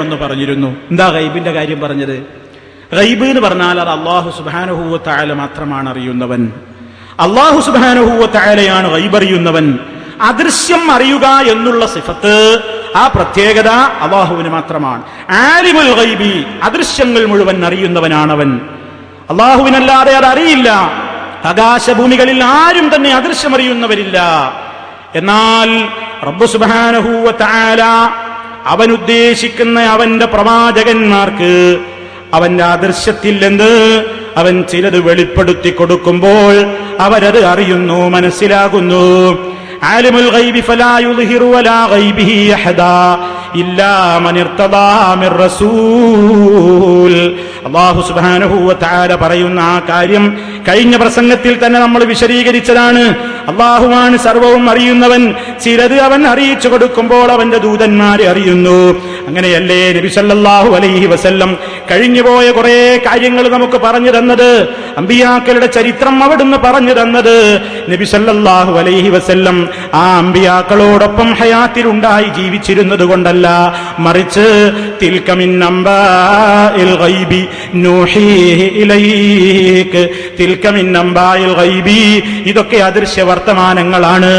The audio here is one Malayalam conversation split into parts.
എന്ന് പറഞ്ഞിരുന്നു. എന്താ ഗൈബിന്റെ കാര്യം പറഞ്ഞത്? ഗൈബ് എന്ന് പറഞ്ഞാൽ അത് അള്ളാഹു സുബാനുഹൂവ താല മാത്രമാണ് അറിയുന്നവൻ. അള്ളാഹു സുബാനുഹൂവ താലയാണ് ഗൈബ് അറിയുന്നവൻ. അദൃശ്യം അറിയുക എന്നുള്ള സിഫത്ത് ആ പ്രത്യേകത അള്ളാഹുവിന് മാത്രമാണ്. ആലിമുൽ ഗൈബി അദൃശ്യങ്ങൾ മുഴുവൻ അറിയുന്നവനാണവൻ. അള്ളാഹുവിനല്ലാതെ അത് അറിയില്ല. ആകാശഭൂമികളിൽ ആരും തന്നെ അദൃശ്യമറിയുന്നവരില്ല. എന്നാൽ റബ്ബു സുബാനഹൂവ താല അവൻ ഉദ്ദേശിക്കുന്ന അവന്റെ പ്രവാചകന്മാർക്ക് അവന്റെ ആദർശത്തിൽ എന്ത് അവൻ ചിലത് വെളിപ്പെടുത്തി കൊടുക്കുമ്പോൾ അവരത് അറിയുന്നു മനസ്സിലാകുന്നു. ഫലാ വലാ അഹദാ ഇല്ലാ മിർ റസൂൽ. പറയുന്ന ആ കാര്യം കഴിഞ്ഞ പ്രസംഗത്തിൽ തന്നെ നമ്മൾ വിശദീകരിച്ചതാണ്. അള്ളാഹുവാണ് സർവവും അറിയുന്നവൻ. ചിലത് അവൻ അറിയിച്ചു കൊടുക്കുമ്പോൾ അവന്റെ ദൂതന്മാരെ അറിയുന്നു. അങ്ങനെയല്ലേ നബിസല്ലാഹു അലൈഹി വസല്ലം കഴിഞ്ഞുപോയ കുറെ കാര്യങ്ങൾ നമുക്ക് പറഞ്ഞു തന്നത്? അമ്പിയാക്കളുടെ ചരിത്രം അവിടുന്ന് പറഞ്ഞു തന്നത് നബിസല്ലാഹു അലൈഹി വസല്ലം ആ അമ്പിയാക്കളോടൊപ്പം ഹയാത്തിലുണ്ടായി ജീവിച്ചിരുന്നത് കൊണ്ടല്ല. മറിച്ച് തിൽക്കമിൻ തിൽക്കമിൻ ഇതൊക്കെ അദൃശ്യ വർത്തമാനങ്ങളാണ്.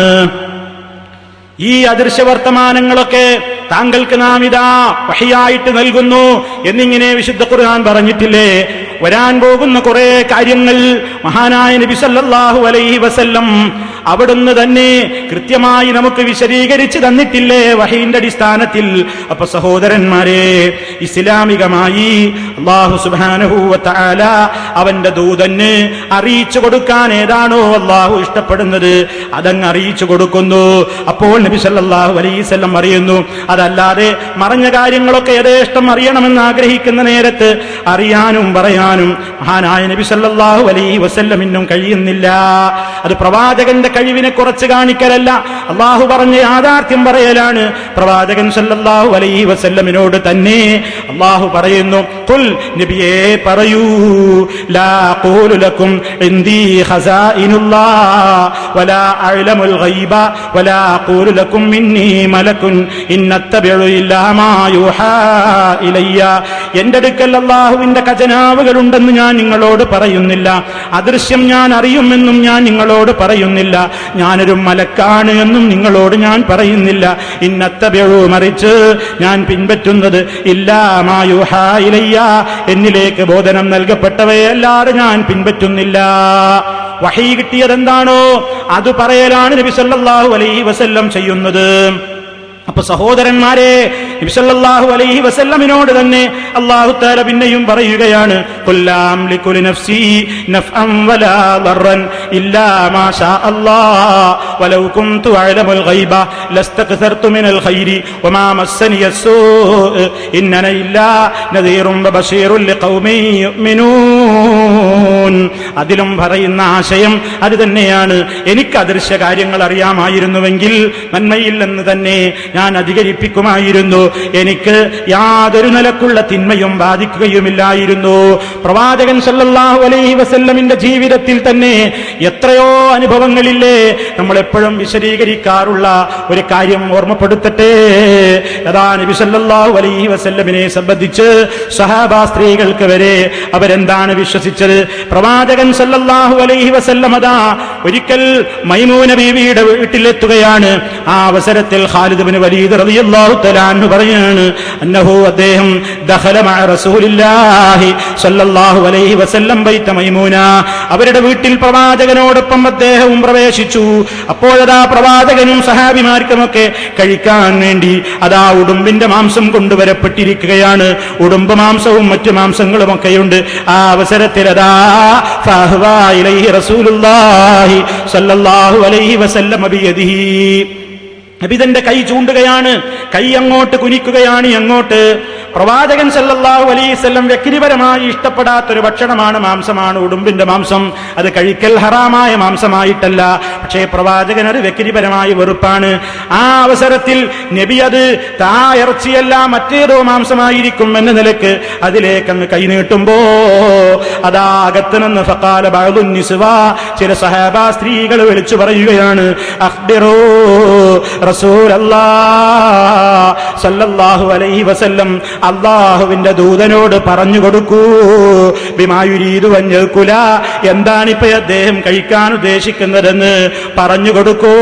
ഈ അദൃശ്യ വർത്തമാനങ്ങളൊക്കെ താങ്കൾക്ക് നാം ഇതാ വഹിയായിട്ട് നൽകുന്നു എന്നിങ്ങനെ വിശുദ്ധ ഖുർആൻ പറഞ്ഞിട്ടില്ലേ? വരാൻ പോകുന്ന കുറെ കാര്യങ്ങൾ മഹാനായ നബി സല്ലല്ലാഹു അലൈഹി വസല്ലം അവിടുന്ന് തന്നെ കൃത്യമായി നമുക്ക് വിശദീകരിച്ച് തന്നിട്ടില്ലേ വഹീന്റെ അടിസ്ഥാനത്തിൽ? അപ്പൊ സഹോദരന്മാരെ ഇസ്ലാമികമായി അള്ളാഹു തആല അവന്റെ ദൂതന് അറിയിച്ചു കൊടുക്കാൻ ഏതാണോ അള്ളാഹു ഇഷ്ടപ്പെടുന്നത്. അതങ്ങ് അറിയിച്ചു കൊടുക്കുന്നു. അപ്പോൾ നബി വസല്ലം അറിയുന്നു അതല്ലാതെ മറഞ്ഞ കാര്യങ്ങളൊക്കെ യഥേഷ്ടം അറിയണമെന്ന് ആഗ്രഹിക്കുന്ന നേരത്ത് അറിയാനും പറയാനും മഹാനായ നബി സല്ലല്ലാഹു അലൈഹി വസല്ലമിനും കഴിയുന്നില്ല. അത് പ്രവാചകന്റെ കഴിവിനെ കുറച്ച് കാണിക്കലല്ല. അള്ളാഹു പറഞ്ഞ യാഥാർത്ഥ്യം പറയലാണ്. പ്രവാചകൻ സല്ലല്ലാഹു അലൈഹി വസല്ലമിനോട് തന്നെ അള്ളാഹു പറയുന്നു ഖുൽ നബിയേ പറയൂ ലാ ഖൂലു ലക്കും ഇൻദീ ഖസാഇനുല്ലാഹ് വലാ അഅ്ലമുൽ ഗൈബ വലാ ഖൂലു ലക്കും മിന്നീ മലക്കുൻ ഇന്നത്തബിഉ ഇല്ലാ മാ യുഹാ ഇലയ്യ. എന്റെ അടുക്കൽ അള്ളാഹുവിന്റെ ഖജനാവുകൾ ഉണ്ടെന്ന് ഞാൻ നിങ്ങളോട് പറയുന്നില്ല. അദൃശ്യം ഞാൻ അറിയുമെന്നും ഞാൻ നിങ്ങളോട് പറയുന്നില്ല. ഞാനൊരു മലക്കാണ് എന്നും നിങ്ങളോട് ഞാൻ പറയുന്നില്ല. ഇന്നത്തബിഉ മറിച്ച് ഞാൻ പിൻപറ്റുന്നത് ഇല്ലാ മാ യൂഹാ ഇലയ്യ. എന്നിലേക്ക് ബോധനം നൽകപ്പെട്ടവയല്ലാതെ ഞാൻ പിൻപറ്റുന്നില്ല. വഹി കിട്ടിയതെന്താണോ? അത് പറയലാണ് നബി സല്ലല്ലാഹു അലൈഹി വസല്ലം ചെയ്യുന്നത്. അപ്പൊ സഹോദരന്മാരെ നബിസല്ലാഹു അലൈഹി വസല്ലമിനോട് തന്നെ അള്ളാഹു താല പിന്നെയും പറയുകയാണ് നഫ്സി നഫ്അം വലാ അതിലും പറയുന്ന ആശയം അത് തന്നെയാണ്. എനിക്ക് അദൃശ്യ കാര്യങ്ങൾ അറിയാമായിരുന്നുവെങ്കിൽ നന്മയില്ലെന്ന് തന്നെ ഞാൻ അധികരിപ്പിക്കുമായിരുന്നു. എനിക്ക് യാതൊരു നിലക്കുള്ള തിന്മയും ബാധിക്കുകയുമില്ലായിരുന്നു. പ്രവാചകൻ സല്ലാഹു അലൈഹി വസല്ലമിന്റെ ജീവിതത്തിൽ തന്നെ എത്രയോ അനുഭവങ്ങളില്ലേ നമ്മൾ എപ്പോഴും വിശദീകരിക്കാറുള്ള ഒരു കാര്യം ഓർമ്മപ്പെടുത്തട്ടെ. അതാ നബി സല്ലാഹു അലൈഹി വസല്ലമിനെ സംബന്ധിച്ച് സഹാബാ സ്ത്രീകൾക്ക് വരെ അവരെന്താണ് വിശ്വസിച്ചത്? പ്രവാചകൻ സല്ലല്ലാഹു അലൈഹി വസല്ലമതാ ഒരിക്കൽ മൈമൂന ബീവിയുടെ വീട്ടിലെത്തുകയാണ്. ആ അവസരത്തിൽ ഖാലിദ് ബിൻ വലീദ് റളിയല്ലാഹു തആല അൻഹു പറയാണ് അന്നഹു അദ്ദേഹം ദഖല മഅ റസൂലില്ലാഹി സല്ലല്ലാഹു അലൈഹി വസല്ലം ബൈത മൈമൂന. അവരുടെ വീട്ടിൽ പ്രവാചകനോടൊപ്പം അദ്ദേഹവും പ്രവേശിച്ചു. അപ്പോഴതാ പ്രവാചകനും സഹാബിമാർക്കുമൊക്കെ കഴിക്കാൻ വേണ്ടി അതാ ഉടുമ്പിന്റെ മാംസം കൊണ്ടുവരപ്പെട്ടിരിക്കുകയാണ്. ഉടുമ്പ് മാംസവും മറ്റു മാംസങ്ങളും ഒക്കെയുണ്ട് ആ അവസരത്തിൽ അതാ റസൂലുള്ളാഹി സല്ലല്ലാഹു അലൈഹി വസല്ലം നബിതന്റെ കൈ ചൂണ്ടുകയാണ്. കൈ അങ്ങോട്ട് കുനിക്കുകയാണ്. അങ്ങോട്ട് പ്രവാചകൻ സല്ലല്ലാഹു അലൈവല്ലം വ്യക്തിപരമായി ഇഷ്ടപ്പെടാത്തൊരു ഭക്ഷണമാണ് മാംസമാണ്. ഉടുമ്പിന്റെ മാംസം അത് കഴിക്കൽ ഹറാമായ മാംസമായിട്ടല്ല. പക്ഷേ പ്രവാചകൻ അത് വ്യക്തിപരമായി വെറുപ്പാണ്. ആ അവസരത്തിൽ നബി അത് താ ഇറച്ചിയല്ല മറ്റേതോ മാംസമായിരിക്കും എന്ന നിലയ്ക്ക് അതിലേക്ക് അങ്ങ് കൈനീട്ടുമ്പോ അതാ അകത്ത് നിന്ന് ഫക്കാല ബഅദുൻ നിസ്വാ ചില സഹാബ സ്ത്രീകൾ വിളിച്ചു പറയുകയാണ് അഹ്ബിറോ റസൂലല്ലാഹു അലൈഹി വസല്ലം അള്ളാഹുവിന്റെ ദൂതനോട് പറഞ്ഞു കൊടുക്കൂ. ബിമായുരീതു വഞ്ഞേക്കുല എന്താണിപ്പോ അദ്ദേഹം കഴിക്കാൻ ഉദ്ദേശിക്കുന്നതെന്ന് പറഞ്ഞു കൊടുക്കൂ.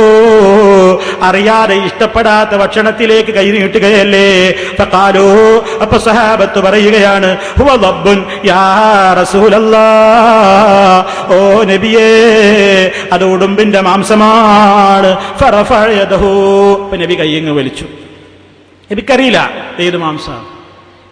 അറിയാതെ ഇഷ്ടപ്പെടാത്ത ഭക്ഷണത്തിലേക്ക് കൈ നീട്ടുകയല്ലേ? തക്കാലോ അപ്പൊ സഹാബത്ത് പറയുകയാണ് ഓ നബിയേ അത് ഉടുമ്പിന്റെ മാംസമാണ്. നബി കയ്യങ്ങ് വലിച്ചു. എനിക്കറിയില്ല ഏത് മാംസ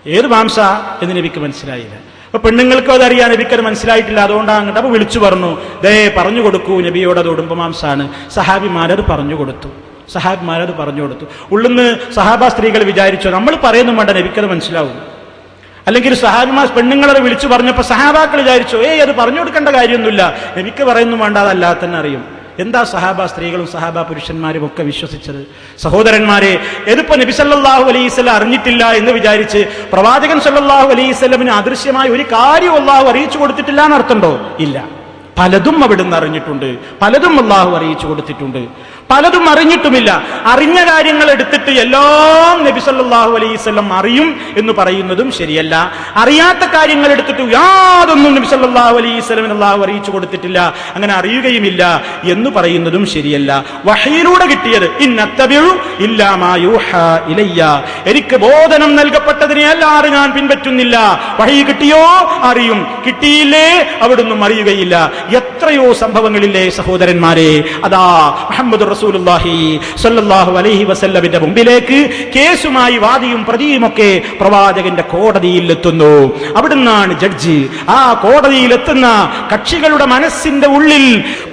ഏത് മാംസ എന്ന് നബിക്ക് മനസ്സിലായില്ല. അപ്പൊ പെണ്ണുങ്ങൾക്കും അതറിയാൻ നബിക്കത് മനസ്സിലായിട്ടില്ല. അതുകൊണ്ടാണ് അങ്ങോട്ട് അപ്പൊ വിളിച്ചു പറഞ്ഞു. ദേ പറഞ്ഞു കൊടുക്കൂ നബിയോട് അത് ഉടുമ്പ മാംസാണ്. സഹാബിമാരത് പറഞ്ഞു കൊടുത്തു. സഹാബിമാരത് പറഞ്ഞു കൊടുത്തു. ഉള്ളിന്ന് സഹാബ സ്ത്രീകൾ വിചാരിച്ചു നമ്മൾ പറയുന്നു വേണ്ട നബിക്കത് മനസ്സിലാവും. അല്ലെങ്കിൽ സഹാബിമാർ പെണ്ണുങ്ങളത് വിളിച്ചു പറഞ്ഞപ്പോൾ സഹാബാക്കൾ വിചാരിച്ചു ഏയ് അത് പറഞ്ഞു കൊടുക്കേണ്ട കാര്യമൊന്നുമില്ല. നബിക്ക് പറയുന്നു വേണ്ട അതല്ലാതെ തന്നെ അറിയും. എന്താ സഹാബ സ്ത്രീകളും സഹാബ പുരുഷന്മാരും ഒക്കെ വിശ്വസിച്ചത്? സഹോദരന്മാരെ എതിപ്പോ നബി സല്ലല്ലാഹു അലൈഹിസ്സലാം അറിഞ്ഞിട്ടില്ല എന്ന് വിചാരിച്ച് പ്രവാചകൻ സല്ലാഹു അലൈഹിസ്സലമിന് അദൃശ്യമായ ഒരു കാര്യം അള്ളാഹു അറിയിച്ചു കൊടുത്തിട്ടില്ല എന്നർത്ഥമുണ്ടോ ഇല്ല. പലതും അവിടുന്ന് അറിഞ്ഞിട്ടുണ്ട്. പലതും അള്ളാഹു അറിയിച്ചു കൊടുത്തിട്ടുണ്ട്. പലതും അറിഞ്ഞിട്ടുമില്ല. അറിഞ്ഞ കാര്യങ്ങൾ എടുത്തിട്ട് എല്ലാം നബി സല്ലല്ലാഹു അലൈഹി വസല്ലം അറിയും എന്ന് പറയുന്നതും ശരിയല്ല. അറിയാത്ത കാര്യങ്ങൾ എടുത്തിട്ട് യാതൊന്നും നബി സല്ലല്ലാഹു അലൈഹി വസല്ലമിന് അള്ളാഹു അറിയിച്ചു കൊടുത്തിട്ടില്ല. അങ്ങനെ അറിയുകയുമില്ല എന്ന് പറയുന്നതും ശരിയല്ല. വഹയിലൂടെ കിട്ടിയത് ഇന്നത്തബിഴു ഇല്ലാമായൂഹ ഇലയ്യ. എനിക്ക് ബോധനം നൽകപ്പെട്ടതിനെ അല്ലാതെ ഞാൻ പിൻപറ്റുന്നില്ല. വഹി കിട്ടിയോ? അറിയും. കിട്ടിയില്ലേ? അവിടുന്ന് അറിയുകയില്ല. എത്രയോ സംഭവങ്ങളില്ലേ സഹോദരന്മാരെ? അതാ മുഹമ്മദ് റസൂലുള്ളാഹി സ്വല്ലല്ലാഹു അലൈഹി വസല്ലമിന്റെ മുമ്പിലേക്ക് കേസുമായി വാദിയും പ്രതിയുമൊക്കെ പ്രവാചകന്റെ കോടതിയിൽ എത്തുന്നു അവിടുന്നാണ് ജഡ്ജി. ആ കോടതിയിൽ എത്തുന്ന കക്ഷികളുടെ മനസ്സിന്റെ ഉള്ളിൽ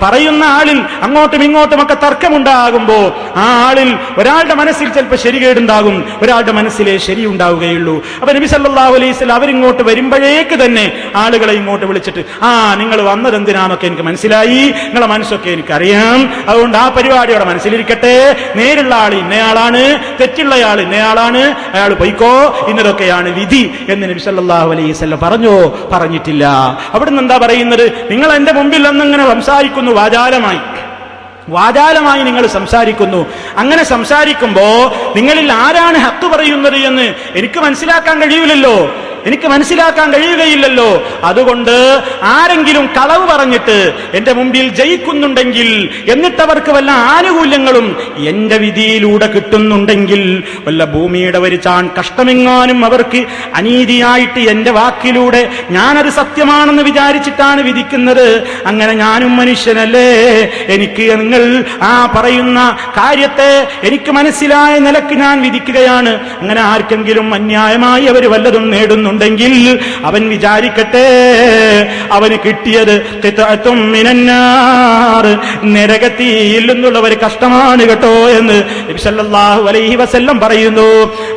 പറയുന്ന ആളിൽ അങ്ങോട്ടും ഇങ്ങോട്ടും ഒക്കെ തർക്കമുണ്ടാകുമ്പോ ആ ആളിൽ ഒരാളുടെ മനസ്സിൽ ചിലപ്പോൾ ശരികേടുണ്ടാകും ഒരാളുടെ മനസ്സിലെ ശരി ഉണ്ടാവുകയുള്ളൂ അപ്പൊ നബി സല്ലാഹു അലൈഹി വസല്ലം അവരിങ്ങോട്ട് വരുമ്പോഴേക്ക് തന്നെ ആളുകളെ ഇങ്ങോട്ട് വിളിച്ചിട്ട് ആ നിങ്ങൾ വന്നത് എന്തിനാന്നൊക്കെ എനിക്ക് മനസ്സിലായി. നിങ്ങളെ മനസ്സൊക്കെ എനിക്കറിയാം. അതുകൊണ്ട് ആ പരിപാടി അവിടെ മനസ്സിലിരിക്കട്ടെ. നേരുള്ള ആൾ ഇന്നയാളാണ്. തെറ്റുള്ള ആൾ ഇന്നയാളാണ്. അയാൾ പൊയ്ക്കോ. ഇന്നതൊക്കെയാണ് വിധി എന്ന് നബി സല്ലല്ലാഹു അലൈഹി പറഞ്ഞോ? പറഞ്ഞിട്ടില്ല. അവിടുന്ന് എന്താ പറയുന്നത്? നിങ്ങൾ എന്റെ മുമ്പിൽ അന്നിങ്ങനെ സംസാരിക്കുന്നു വാചാലമായി. വാചാലമായി നിങ്ങൾ സംസാരിക്കുന്നു. അങ്ങനെ സംസാരിക്കുമ്പോ നിങ്ങളിൽ ആരാണ് ഹക്ക് പറയുന്നത് എന്ന് എനിക്ക് മനസ്സിലാക്കാൻ കഴിയില്ലല്ലോ എനിക്ക് മനസ്സിലാക്കാൻ കഴിയുകയില്ലല്ലോ. അതുകൊണ്ട് ആരെങ്കിലും കളവ് പറഞ്ഞിട്ട് എന്റെ മുമ്പിൽ ജയിക്കുന്നുണ്ടെങ്കിൽ എന്നിട്ട് അവർക്ക് വല്ല ആനുകൂല്യങ്ങളും എന്റെ വിധിയിലൂടെ കിട്ടുന്നുണ്ടെങ്കിൽ വല്ല ഭൂമിയുടെ ഒരു ചാൻ കഷ്ടമെങ്ങാനും അവർക്ക് അനീതിയായിട്ട് എന്റെ വാക്കിലൂടെ ഞാനത് സത്യമാണെന്ന് വിചാരിച്ചിട്ടാണ് വിധിക്കുന്നത്. അങ്ങനെ ഞാനും മനുഷ്യനല്ലേ? എനിക്ക് നിങ്ങൾ ആ പറയുന്ന കാര്യത്തെ എനിക്ക് മനസ്സിലായ നിലയ്ക്ക് ഞാൻ വിധിക്കുകയാണ്. അങ്ങനെ ആർക്കെങ്കിലും അന്യായമായി അവർ വല്ലതും നേടുന്നുണ്ടെങ്കിൽ അവൻ വിചാരിക്കട്ടെ അവന് കിട്ടിയത് നരകത്തിയിൽ നിന്നുള്ള ഒരു കഷ്ടമാണ് കേട്ടോ എന്ന് നബി സല്ലല്ലാഹു അലൈഹി വസല്ലം പറയുന്നു.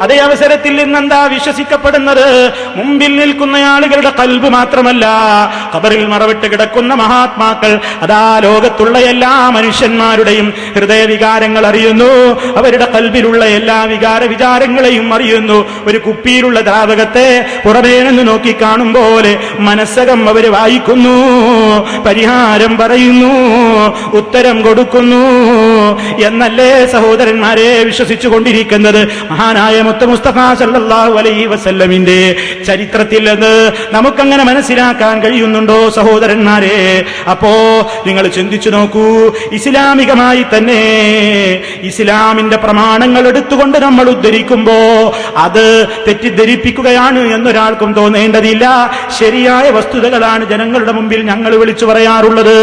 അതേ അവസരത്തിൽ നിന്നെന്താ വിശ്വസിക്കപ്പെടുന്നത്? മുമ്പിൽ നിൽക്കുന്ന ആളുകളുടെ കൽബ് മാത്രമല്ല കബറിൽ മറവിട്ട് കിടക്കുന്ന മഹാത്മാക്കൾ അതാ ലോകത്തുള്ള എല്ലാ മനുഷ്യന്മാരുടെയും ഹൃദയവികാരങ്ങൾ അറിയുന്നു. അവരുടെ കൽബിലുള്ള എല്ലാ വികാര വിചാരങ്ങളെയും അറിയുന്നു. ഒരു കുപ്പിയിലുള്ള ദ്രാവകത്തെ പുറമേ നിന്ന് നോക്കി കാണും പോലെ മനസ്സകം അവർ വായിക്കുന്നു പരിഹാരം പറയുന്നു ഉത്തരം കൊടുക്കുന്നു. എന്നല്ലേ സഹോദരന്മാരെ വിശ്വസിച്ചു കൊണ്ടിരിക്കുന്നത് മഹാനായ മുത്ത മുസ്തഫ സല്ലല്ലാഹു അലൈഹി വസല്ലമിന്റെ ചരിത്രത്തിൽ എന്ന് നമുക്കങ്ങനെ മനസ്സിലാക്കാൻ കഴിയുന്നുണ്ടോ സഹോദരന്മാരെ? അപ്പോ നിങ്ങൾ ചിന്തിച്ചു നോക്കൂ ഇസ്ലാമികമായി തന്നെ ഇസ്ലാമിന്റെ പ്രമാണങ്ങൾ എടുത്തുകൊണ്ട് നമ്മൾ ഉദ്ധരിക്കുമ്പോ അത് തെറ്റിദ്ധരിപ്പിക്കുകയാണ് എന്നൊരാൾക്കും തോന്നേണ്ടതില്ല. ശരിയായ വസ്തുതകളാണ് ജനങ്ങളുടെ മുമ്പിൽ ഞങ്ങൾ വിളിച്ചു പറയാറുള്ളത്.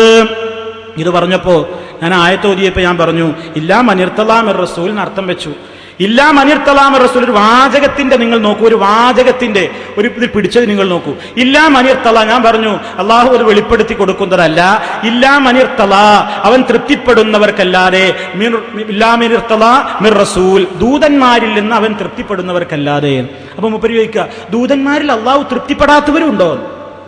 ഇത് പറഞ്ഞപ്പോ ഞാൻ ആയത്തോതിയപ്പോൾ ഞാൻ പറഞ്ഞു ഇല്ലാ മനിർത്തലാം റസൂലിന് അർത്ഥം വെച്ചു. ഇല്ലാ മനിർത്തലാം റസൂൽ ഒരു വാചകത്തിന്റെ നിങ്ങൾ നോക്കൂ ഒരു വാചകത്തിന്റെ ഒരു ഇത് പിടിച്ചത് നിങ്ങൾ നോക്കൂ. ഇല്ലാ മനിർത്തല ഞാൻ പറഞ്ഞു അള്ളാഹു അത് വെളിപ്പെടുത്തി കൊടുക്കുന്നതല്ല. ഇല്ലാ മനിർത്തല അവൻ തൃപ്തിപ്പെടുന്നവർക്കല്ലാതെ ഇല്ലാ മനിർത്തല മിർ റസൂൽ ദൂതന്മാരിൽ നിന്ന് അവൻ തൃപ്തിപ്പെടുന്നവർക്കല്ലാതെ അപ്പൊ മുപ്പരി ചോദിക്കുക ദൂതന്മാരിൽ അള്ളാഹു തൃപ്തിപ്പെടാത്തവരുണ്ടോ?